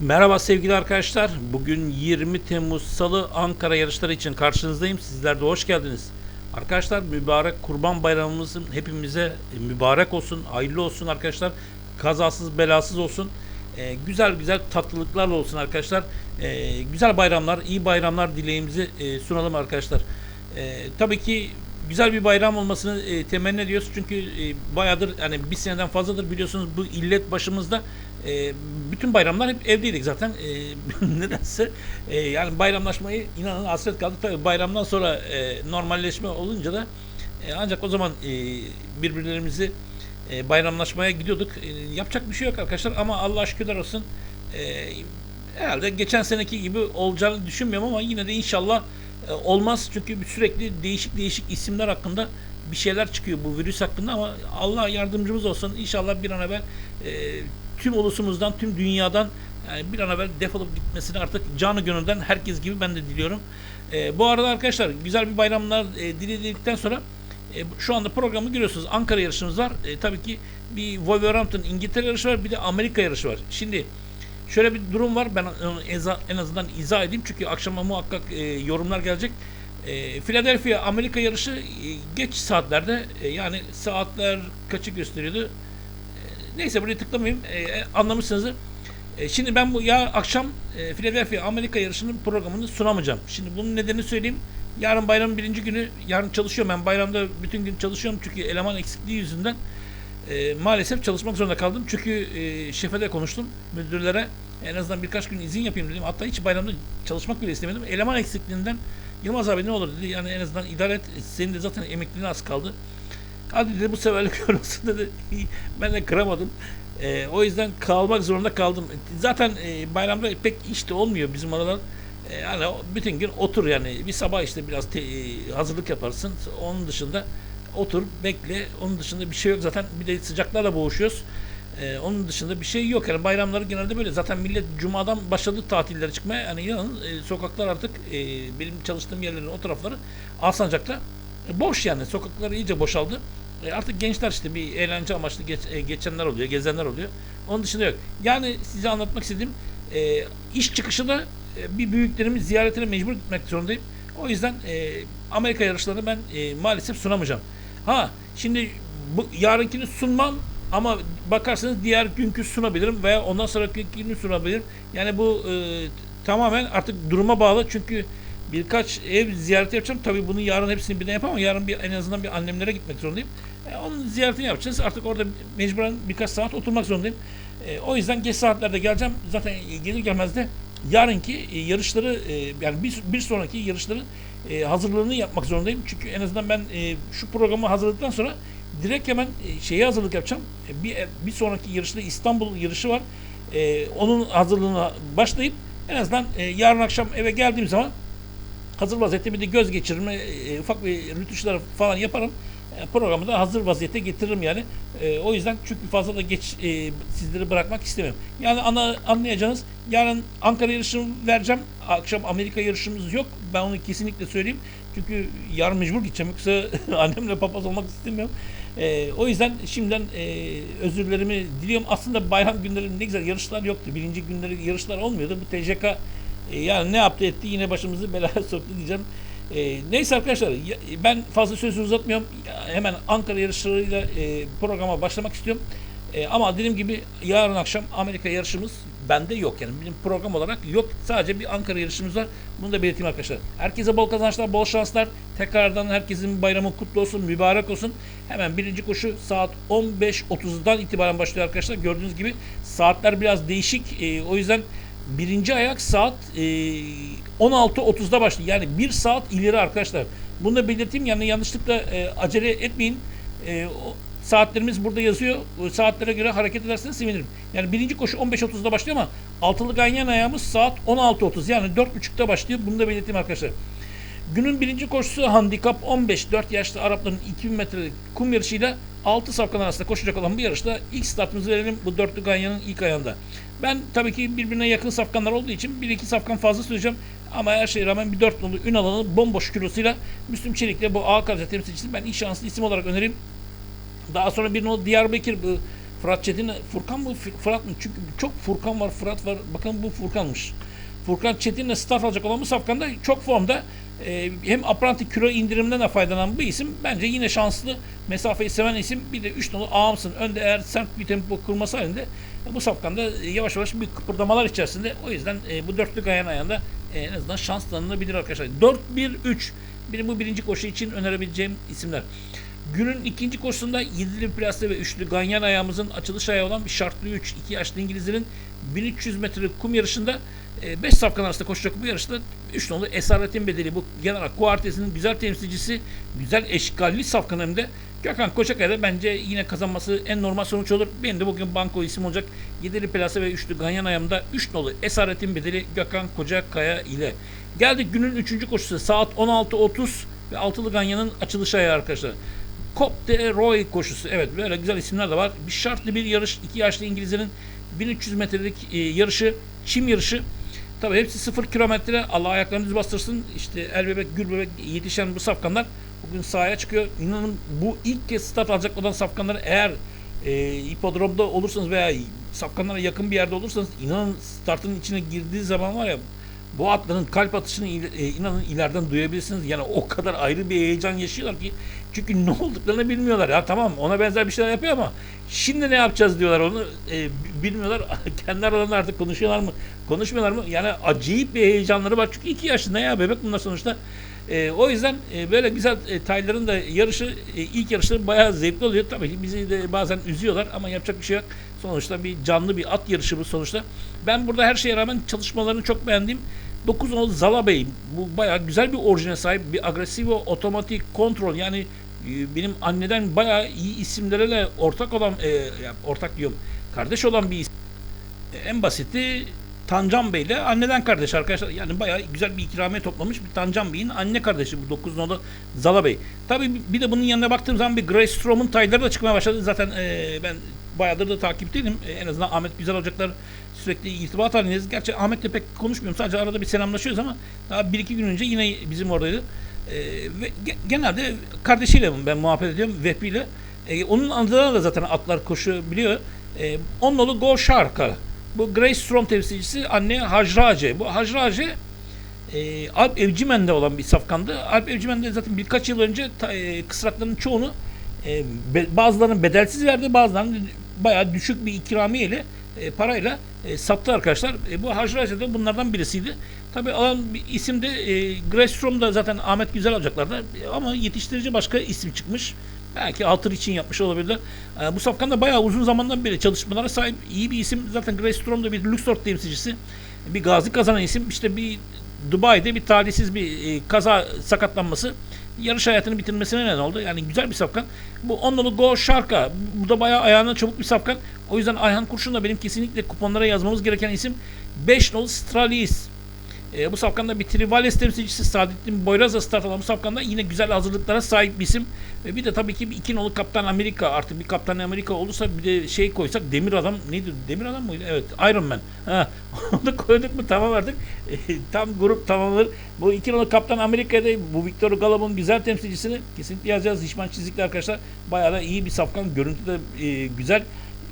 Merhaba sevgili arkadaşlar. Bugün 20 Temmuz Salı Ankara yarışları için karşınızdayım. Sizler de hoş geldiniz. Arkadaşlar mübarek Kurban Bayramımızın hepimize mübarek olsun, hayırlı olsun arkadaşlar. Kazasız belasız olsun. Ee, güzel güzel tatlılıklarla olsun arkadaşlar. Ee, güzel bayramlar, iyi bayramlar dileğimizi e, sunalım arkadaşlar. Ee, tabii ki güzel bir bayram olmasını e, temenni ediyoruz. Çünkü e, bayağıdır yani bir seneden fazladır biliyorsunuz bu illet başımızda. E, bütün bayramlar hep evdeydik zaten. E, nedense e, yani bayramlaşmayı inanın hasret kaldık. Tabii bayramdan sonra e, normalleşme olunca da e, ancak o zaman e, birbirlerimizi e, bayramlaşmaya gidiyorduk. E, yapacak bir şey yok arkadaşlar ama Allah şükürler olsun. E, herhalde geçen seneki gibi olacağını düşünmüyorum ama yine de inşallah e, olmaz. Çünkü sürekli değişik değişik isimler hakkında bir şeyler çıkıyor bu virüs hakkında ama Allah yardımcımız olsun. İnşallah bir an evvel e, tüm ulusumuzdan, tüm dünyadan yani bir an evvel defolup gitmesini artık canı gönülden herkes gibi ben de diliyorum. E, bu arada arkadaşlar güzel bir bayramlar e, diledikten sonra e, şu anda programı görüyorsunuz. Ankara yarışımız var. E, tabii ki bir Wolverhampton İngiltere yarışı var. Bir de Amerika yarışı var. Şimdi şöyle bir durum var. Ben eza- en azından izah edeyim. Çünkü akşama muhakkak e, yorumlar gelecek. E, Philadelphia Amerika yarışı e, geç saatlerde e, yani saatler kaçı gösteriyordu? E, neyse buraya tıklamayayım. E, anlamışsınızdır. E, şimdi ben bu ya akşam e, Philadelphia Amerika yarışının programını sunamayacağım. Şimdi bunun nedenini söyleyeyim. Yarın bayramın birinci günü, yarın çalışıyorum ben bayramda bütün gün çalışıyorum çünkü eleman eksikliği yüzünden e, maalesef çalışmak zorunda kaldım. Çünkü e, şefe de konuştum, müdürlere en azından birkaç gün izin yapayım dedim. Hatta hiç bayramda çalışmak bile istemedim. Eleman eksikliğinden Yılmaz abi ne olur dedi. Yani en azından idare et. Senin de zaten emekliliğine az kaldı. Hadi dedi bu seferlik olsun dedi. ben de kıramadım. E, o yüzden kalmak zorunda kaldım. Zaten e, bayramda pek iş de olmuyor bizim aralar. E, yani bütün gün otur yani. Bir sabah işte biraz te- e, hazırlık yaparsın. Onun dışında otur, bekle. Onun dışında bir şey yok. Zaten bir de sıcaklarla boğuşuyoruz. E, onun dışında bir şey yok. Yani bayramları genelde böyle. Zaten millet cumadan başladı tatillere çıkmaya. Yani inanın e, sokaklar artık e, benim çalıştığım yerlerin o tarafları Alsancak'ta e, boş yani. Sokaklar iyice boşaldı. E, artık gençler işte bir eğlence amaçlı geç, e, geçenler oluyor, gezenler oluyor. Onun dışında yok. Yani size anlatmak istediğim e, iş çıkışı da e, bir büyüklerimi ziyaretine mecbur gitmek zorundayım. O yüzden e, Amerika yarışlarını ben e, maalesef sunamayacağım. Ha şimdi bu yarınkini sunmam ama bakarsanız diğer günkü sunabilirim veya ondan sonraki günü sunabilirim. Yani bu e, tamamen artık duruma bağlı çünkü birkaç ev ziyareti yapacağım. Tabii bunu yarın hepsini birden yapamam. Yarın bir en azından bir annemlere gitmek zorundayım. E, onun ziyaretini yapacağız. Artık orada mecburen birkaç saat oturmak zorundayım. E, o yüzden geç saatlerde geleceğim. Zaten gelir gelmez de yarınki e, yarışları e, yani bir, bir sonraki yarışların e, hazırlığını yapmak zorundayım. Çünkü en azından ben e, şu programı hazırladıktan sonra direkt hemen e, şeye hazırlık yapacağım. E, bir bir sonraki yarışta İstanbul yarışı var. E, onun hazırlığına başlayıp en azından e, yarın akşam eve geldiğim zaman hazır vaziyette bir de göz geçirme, e, ufak bir rütuşlar falan yaparım. E, programı da hazır vaziyette getiririm yani. E, o yüzden çünkü fazla da geç e, sizleri bırakmak istemiyorum. Yani ana, anlayacağınız yarın Ankara yarışını vereceğim. Akşam Amerika yarışımız yok. Ben onu kesinlikle söyleyeyim. Çünkü yarın mecbur gideceğim. Yoksa annemle papaz olmak istemiyorum. E, o yüzden şimdiden e, özürlerimi diliyorum. Aslında bayram günleri ne güzel yarışlar yoktu. Birinci günleri yarışlar olmuyordu. Bu TCK e, yani ne yaptı etti yine başımızı belaya soktu diyeceğim. E, neyse arkadaşlar ben fazla sözü uzatmıyorum. Hemen Ankara yarışlarıyla e, programa başlamak istiyorum. E, ama dediğim gibi yarın akşam Amerika yarışımız bende yok yani benim program olarak yok. Sadece bir Ankara yarışımız var. Bunu da belirteyim arkadaşlar. Herkese bol kazançlar, bol şanslar. Tekrardan herkesin bayramı kutlu olsun, mübarek olsun. Hemen birinci koşu saat 15.30'dan itibaren başlıyor arkadaşlar. Gördüğünüz gibi saatler biraz değişik. E, o yüzden birinci ayak saat e, 16.30'da başlıyor. Yani bir saat ileri arkadaşlar. Bunu da belirteyim. Yani yanlışlıkla e, acele etmeyin. E, o, saatlerimiz burada yazıyor. O saatlere göre hareket ederseniz sevinirim. Yani birinci koşu 15.30'da başlıyor ama altılı ganyan ayağımız saat 16.30. Yani 4.30'da başlıyor. Bunu da belirteyim arkadaşlar. Günün birinci koşusu handikap 15. 4 yaşlı Arapların 2000 metrelik kum yarışıyla 6 safkan arasında koşacak olan bu yarışta ilk startımızı verelim bu dörtlü ganyanın ilk ayağında. Ben tabii ki birbirine yakın safkanlar olduğu için 1-2 safkan fazla süreceğim. Ama her şeye rağmen bir dört nolu Ünal'ın bomboş kilosuyla Müslüm Çelik'le bu A kalite temsilcisi ben ilk şanslı isim olarak önereyim. Daha sonra bir nolu Diyarbakır bu Fırat Çetin, Furkan mı Fırat mı? Çünkü çok Furkan var, Fırat var. Bakın bu Furkan'mış. Furkan Çetin'le start alacak olan bu safkanda çok formda. Ee, hem apranti kilo indirimden de faydalanan bir isim. Bence yine şanslı. Mesafeyi seven isim. Bir de 3 nolu ağamsın. Önde eğer sert bir tempo kurması halinde e, bu safkanda e, yavaş yavaş bir kıpırdamalar içerisinde. O yüzden e, bu dörtlük ayağın ayağında e, en azından şans tanınabilir arkadaşlar. 4-1-3 benim bu birinci koşu için önerebileceğim isimler. Günün ikinci koşusunda 7'li plase ve üçlü ganyan ayağımızın açılış ayağı olan bir şartlı 3 2 yaşlı İngilizlerin 1300 metrelik kum yarışında 5 safkan arasında koşacak bu yarışta 3 nolu Esaretin Bedeli bu genel Kuartesi'nin güzel temsilcisi, güzel eşgalli safkan hem de Gökhan Koçakaya bence yine kazanması en normal sonuç olur. Benim de bugün banko isim olacak. 7'li plase ve üçlü ganyan ayağımda 3 nolu Esaretin Bedeli Gökhan Kocakaya ile. Geldik günün 3. koşusu saat 16.30 ve altılı ganyanın açılış ayağı arkadaşlar. Cop de Roy koşusu. Evet böyle güzel isimler de var. Bir şartlı bir yarış. iki yaşlı İngilizlerin 1300 metrelik e, yarışı. Çim yarışı. Tabi hepsi sıfır kilometre. Allah ayaklarını düz bastırsın. İşte el bebek, gül bebek yetişen bu safkanlar bugün sahaya çıkıyor. İnanın bu ilk kez start alacak olan safkanlar eğer e, hipodromda olursanız veya safkanlara yakın bir yerde olursanız inanın startın içine girdiği zaman var ya bu atların kalp atışını e, inanın ileriden duyabilirsiniz. Yani o kadar ayrı bir heyecan yaşıyorlar ki çünkü ne olduklarını bilmiyorlar. Ya tamam ona benzer bir şeyler yapıyor ama şimdi ne yapacağız diyorlar onu e, bilmiyorlar. Kendi aralarında artık konuşuyorlar mı? Konuşmuyorlar mı? Yani acayip bir heyecanları var. Çünkü iki yaşında ya bebek bunlar sonuçta. E, o yüzden e, böyle güzel e, tayların da yarışı e, ilk yarışları bayağı zevkli oluyor. Tabii ki bizi de bazen üzüyorlar ama yapacak bir şey yok. Sonuçta bir canlı bir at yarışı bu sonuçta. Ben burada her şeye rağmen çalışmalarını çok beğendim. 9 nolu Zala Bey bu bayağı güzel bir orijine sahip bir agresif ve otomatik kontrol yani e, benim anneden bayağı iyi isimlerle ortak olan e, ya ortak diyorum kardeş olan bir isim. E, en basiti Tancan Bey ile anneden kardeş arkadaşlar. Yani bayağı güzel bir ikramiye toplamış bir Tancan Bey'in anne kardeşi bu 9 nolu Zala Bey. Tabii bir de bunun yanına baktığım zaman bir Grace Strom'un tayları da çıkmaya başladı. Zaten e, ben bayağıdır da takipteydim. E, en azından Ahmet Güzel Ocaklar sürekli irtibat halindeyiz. Gerçi Ahmet'le pek konuşmuyorum. Sadece arada bir selamlaşıyoruz ama daha bir iki gün önce yine bizim oradaydı. E, ve ge- genelde kardeşiyle ben muhabbet ediyorum. Vehbi ile. E, onun adına da zaten atlar koşu biliyor. E, onun oğlu Go Shark'a. Bu Grace Strom temsilcisi anne Hajrace. Bu Hajrace e, Alp Evcimen'de olan bir safkandı. Alp Evcimen'de zaten birkaç yıl önce ta, e, kısrakların çoğunu e, be, bazılarının bedelsiz verdi, bazılarının bayağı düşük bir ikramiyeyle e, parayla e, sattı arkadaşlar. E, bu Hajrace de bunlardan birisiydi. Tabi alan bir isim de e, Grace Strom da zaten Ahmet Güzel alacaklardı. E, ama yetiştirici başka isim çıkmış. Belki altır için yapmış olabilirler. E, bu safkan da bayağı uzun zamandan beri çalışmalara sahip iyi bir isim. Zaten Grace Strom da bir Luxor temsilcisi. Bir gazi kazanan isim. İşte bir Dubai'de bir talihsiz bir e, kaza sakatlanması yarış hayatını bitirmesine neden oldu. Yani güzel bir safkan. Bu onlu Go Shark'a. Bu da bayağı ayağına çabuk bir safkan. O yüzden Ayhan Kurşun da benim kesinlikle kuponlara yazmamız gereken isim. 5 nolu Stralis. E, bu safkanda bir Trivales temsilcisi Saadettin Boyraz'la start alan bu safkanda yine güzel hazırlıklara sahip bir isim. Ve bir de tabii ki bir iki nolu Kaptan Amerika. Artık bir Kaptan Amerika olursa bir de şey koysak Demir Adam neydi? Demir Adam mıydı? Evet Iron Man. Ha, onu koyduk mu tamam artık. E, tam grup tamamlanır. Bu iki nolu Kaptan Amerika'da bu Victor Galab'ın güzel temsilcisini kesinlikle yazacağız. Hişman çizikli arkadaşlar. Bayağı da iyi bir safkan. Görüntü de e, güzel.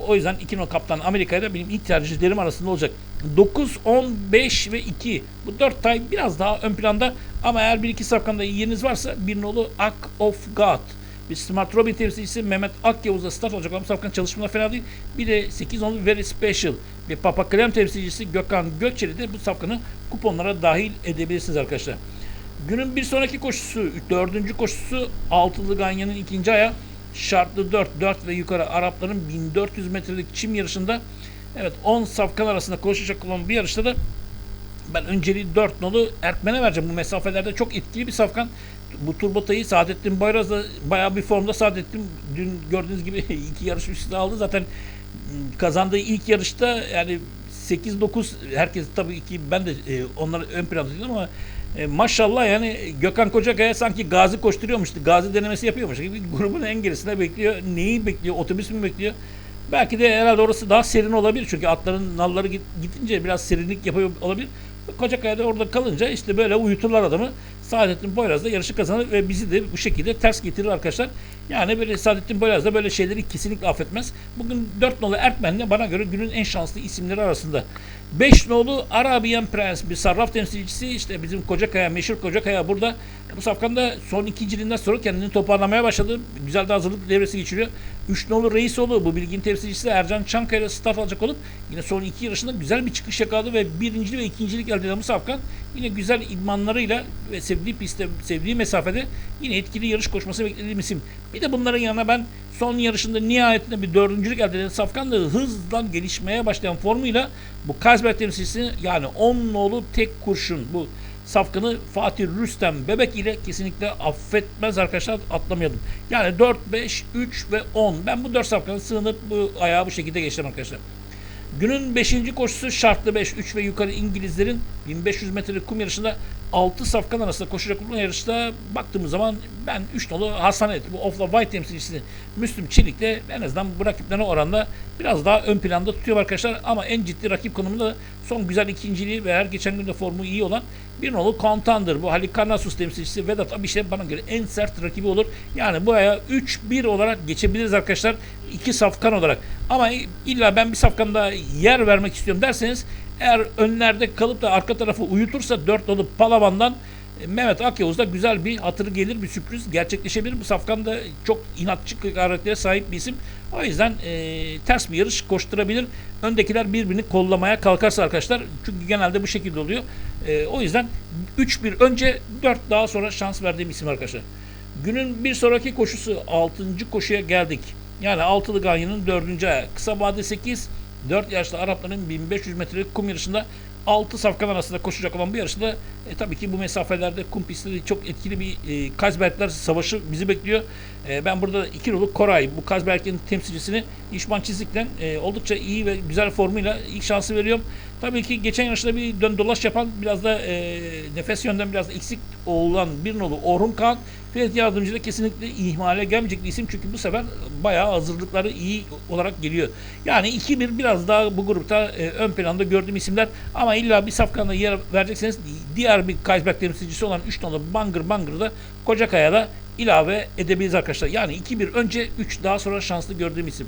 O yüzden 2 no kaptan Amerika'ya da benim ilk tercihlerim arasında olacak. 9, 10, 5 ve 2. Bu 4 tay biraz daha ön planda ama eğer bir iki safkanda yeriniz varsa bir nolu Act of God. Bir Smart Robin temsilcisi Mehmet Akyavuz'la start olacak ama bu safkanın çalışmaları fena değil. Bir de 8 nolu Very Special. Bir Papa Krem temsilcisi Gökhan Gökçeli de bu safkanı kuponlara dahil edebilirsiniz arkadaşlar. Günün bir sonraki koşusu, dördüncü koşusu Altılı Ganyan'ın ikinci ayağı. Şartlı 4, 4 ve yukarı Arapların 1400 metrelik çim yarışında evet 10 safkan arasında koşacak olan bir yarışta da ben önceliği 4 nolu Erkmen'e vereceğim. Bu mesafelerde çok etkili bir safkan. Bu turbotayı Saadettin Bayraz da bayağı bir formda Saadettin dün gördüğünüz gibi iki yarış üstüne aldı. Zaten kazandığı ilk yarışta yani 8-9 herkes tabii ki ben de e, onları ön tutuyorum ama e, maşallah yani Gökhan Kocakaya sanki gazi koşturuyormuştu. Gazi denemesi yapıyormuş gibi grubun en gerisinde bekliyor. Neyi bekliyor? Otobüs mü bekliyor? Belki de herhalde orası daha serin olabilir. Çünkü atların nalları git- gidince biraz serinlik yapıyor olabilir. Kocakaya da orada kalınca işte böyle uyuturlar adamı. Saadettin Boyraz da yarışı kazanır ve bizi de bu şekilde ters getirir arkadaşlar. Yani böyle Saadettin Boyraz da böyle şeyleri kesinlikle affetmez. Bugün 4 nolu Ertmen'le bana göre günün en şanslı isimleri arasında. 5 nolu Arabian Prens bir sarraf temsilcisi işte bizim Kocakaya meşhur Kocakaya burada bu safkanda son ikinciliğinden sonra kendini toparlamaya başladı. Güzel de hazırlık devresi geçiriyor. 3 nolu Reisoğlu bu bilgin temsilcisi Ercan Çankaya start alacak olup yine son iki yarışında güzel bir çıkış yakaladı ve birinci ve ikincilik elde eden bu safkan yine güzel idmanlarıyla ve sevdiği pistte, sevdiği mesafede yine etkili yarış koşması beklediğim isim. Bir de bunların yanına ben son yarışında nihayetinde bir dördüncülük elde eden Safkan da hızla gelişmeye başlayan formuyla bu Kazberg temsilcisi yani 10 nolu tek kurşun bu Safkan'ı Fatih Rüstem Bebek ile kesinlikle affetmez arkadaşlar atlamayalım. Yani 4, 5, 3 ve 10. Ben bu 4 Safkan'a sığınıp bu ayağı bu şekilde geçtim arkadaşlar. Günün 5. koşusu şartlı 5, 3 ve yukarı İngilizlerin 1500 metrelik kum yarışında 6 safkan arasında koşacak olan yarışta baktığımız zaman ben 3 nolu Hasanet, bu Ofla White temsilcisi Müslüm Çelik'le en azından bu rakiplerine oranla biraz daha ön planda tutuyor arkadaşlar. Ama en ciddi rakip konumunda son güzel ikinciliği ve her geçen günde formu iyi olan bir nolu Contender. Bu Halikarnassus temsilcisi Vedat Abiş'e bana göre en sert rakibi olur. Yani bu aya 3-1 olarak geçebiliriz arkadaşlar. iki safkan olarak. Ama illa ben bir safkanda yer vermek istiyorum derseniz eğer önlerde kalıp da arka tarafı uyutursa 4 nolu Palavan'dan e, Mehmet Akyavuz'da güzel bir hatırı gelir, bir sürpriz gerçekleşebilir. Bu safkan da çok inatçı karaktere sahip bir isim. O yüzden e, ters bir yarış koşturabilir. Öndekiler birbirini kollamaya kalkarsa arkadaşlar. Çünkü genelde bu şekilde oluyor. E, o yüzden 3-1 önce 4 daha sonra şans verdiğim isim arkadaşlar. Günün bir sonraki koşusu 6. koşuya geldik. Yani altılı ganyanın 4. ayağı. Kısa vade 8, 4 yaşlı Arapların 1500 metrelik kum yarışında 6 safkan arasında koşacak olan bu yarışta e, tabii ki bu mesafelerde kum pistleri çok etkili bir e, Kazberkler savaşı bizi bekliyor. E, ben burada iki nolu Koray bu Kazberk'in temsilcisini İşman Çizik'ten e, oldukça iyi ve güzel formuyla ilk şansı veriyorum. Tabii ki geçen yarışta bir dön dolaş yapan biraz da e, nefes yönden biraz eksik olan bir nolu Orhun Kağan Fiyat yardımcı da kesinlikle ihmale gelmeyecek bir isim çünkü bu sefer bayağı hazırlıkları iyi olarak geliyor. Yani 2-1 biraz daha bu grupta e, ön planda gördüğüm isimler ama illa bir safkanda yer verecekseniz diğer bir Kaysberg temsilcisi olan 3 nolu Bangır Bangır'da Kocakaya'da ilave edebiliriz arkadaşlar. Yani 2-1 önce 3 daha sonra şanslı gördüğüm isim.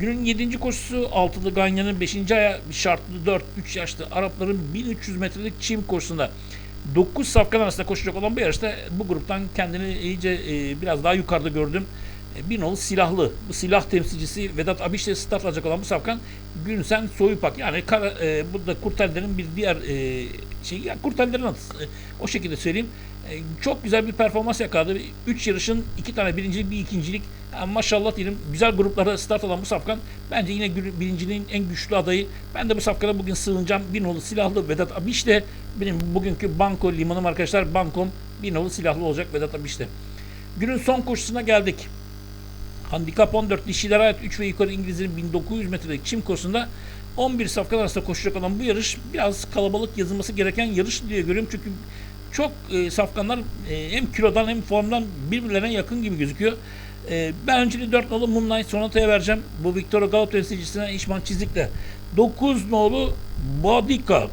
Günün 7. koşusu altılı Ganyan'ın 5. aya şartlı 4 3 yaşlı Arapların 1300 metrelik çim koşusunda 9 safkan arasında koşacak olan bir yarışta bu gruptan kendini iyice e, biraz daha yukarıda gördüm. E, bir nolu silahlı. Bu silah temsilcisi Vedat Abiş'le start alacak olan bu safkan Günsen Soyupak. Yani kara, e, burada Kurteller'in bir diğer e, şey, yani Kurteller'in adı. E, o şekilde söyleyeyim. E, çok güzel bir performans yakaladı. 3 yarışın 2 tane birincilik bir ikincilik. Yani maşallah diyelim güzel gruplara start alan bu safkan bence yine birinciliğin en güçlü adayı. Ben de bu safkana bugün sığınacağım. Bir nolu silahlı Vedat Abiş de benim bugünkü banko limanım arkadaşlar. Bankom bir nolu silahlı olacak Vedat Abiş'te. Günün son koşusuna geldik. Handikap 14 dişilere ait 3 ve yukarı İngilizlerin 1900 metrelik çim koşusunda 11 safkan arasında koşacak olan bu yarış biraz kalabalık yazılması gereken yarış diye görüyorum. Çünkü çok e, safkanlar e, hem kilodan hem formdan birbirlerine yakın gibi gözüküyor. E, ben önceki 4 nolu Moonlight Sonata'ya vereceğim. Bu Victoria Galop temsilcisine İşman Çizik'le. 9 nolu Bodika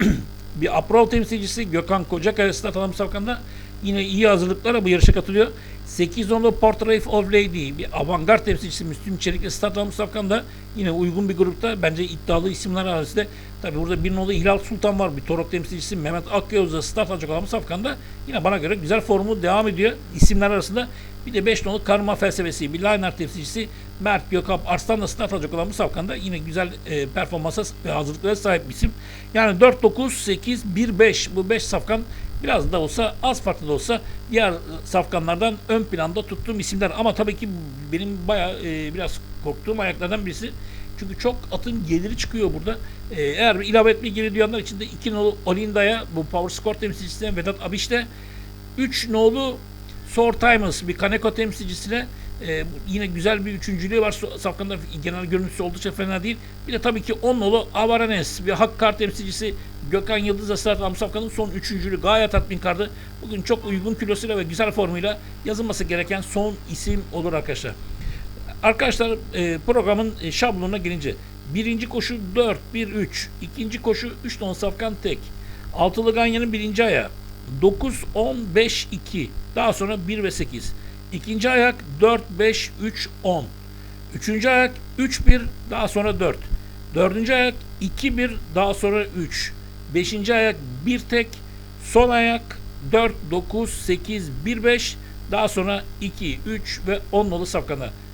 bir Aprol temsilcisi Gökhan Kocakaya Stat Alam Safkan'da yine iyi hazırlıklarla bu yarışa katılıyor. 8 nolu Portrait of Lady bir avantgard temsilcisi Müslüm Çelik'le Stat Alam Safkan'da yine uygun bir grupta bence iddialı isimler arasında. Tabi burada bir nolu Hilal Sultan var. Bir Torok temsilcisi Mehmet Akyavuz'da start alacak olan Safkan'da yine bana göre güzel formu devam ediyor isimler arasında. Bir de 5 nolu karma felsefesi bir liner temsilcisi Mert Gökap Arslan'la start alacak olan bu safkanda yine güzel e, performansa ve hazırlıklara sahip bir isim. Yani 4-9-8-1-5 bu 5 safkan biraz da olsa az farklı da olsa diğer safkanlardan ön planda tuttuğum isimler. Ama tabii ki benim bayağı e, biraz korktuğum ayaklardan birisi. Çünkü çok atın geliri çıkıyor burada. Ee, eğer bir ilave etmeyi geri duyanlar için de 2 nolu Olinda'ya bu Power Score temsilcisinden Vedat Abiş'te 3 nolu Sor Timers bir Kaneko temsilcisine e, yine güzel bir üçüncülüğü var. Safkan'da genel görüntüsü oldukça fena değil. Bir de tabii ki 10 nolu Avaranes bir Hakkar temsilcisi Gökhan Yıldız Aslat Amsafkan'ın son üçüncülüğü gayet tatminkardı. Bugün çok uygun kilosuyla ve güzel formuyla yazılması gereken son isim olur arkadaşlar. Arkadaşlar e, programın e, şablonuna gelince birinci koşu 4-1-3, ikinci koşu 3 ton safkan tek, altılı ganyanın birinci ayağı, 9, 10, 5, 2. Daha sonra 1 ve 8. İkinci ayak 4, 5, 3, 10. Üçüncü ayak 3, 1, daha sonra 4. Dördüncü ayak 2, 1, daha sonra 3. Beşinci ayak 1 tek. Son ayak 4, 9, 8, 1, 5. Daha sonra 2, 3 ve 10 nolu safkanlar.